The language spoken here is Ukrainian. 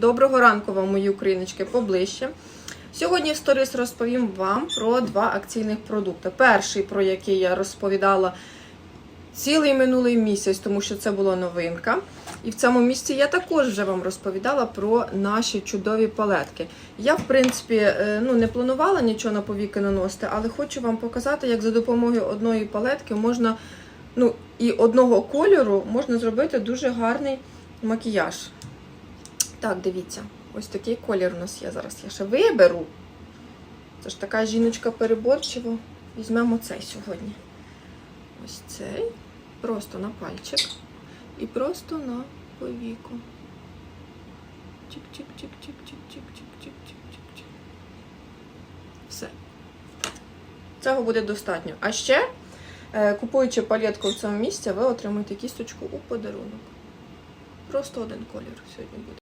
Доброго ранку вам, мої україночки, поближче. Сьогодні в сторіс розповім вам про два акційних продукти. Перший, про який я розповідала цілий минулий місяць, тому що це була новинка. І в цьому місці я також вже вам розповідала про наші чудові палетки. Я, в принципі, е, ну, не планувала нічого на повіки наносити, але хочу вам показати, як за допомогою одної палетки можна, ну, і одного кольору можна зробити дуже гарний макіяж. Так, дивіться, ось такий колір у нас є зараз. Я ще виберу. Це ж така жіночка переборчива. Візьмемо цей сьогодні. Ось цей. Просто на пальчик. І просто на повіку. Чик-чик-чик-чик-чик-чик-чик-чик-чик-чик. Все. Цього буде достатньо. А ще, е, купуючи палетку в цьому місці, ви отримаєте кісточку у подарунок. Просто один колір сьогодні буде.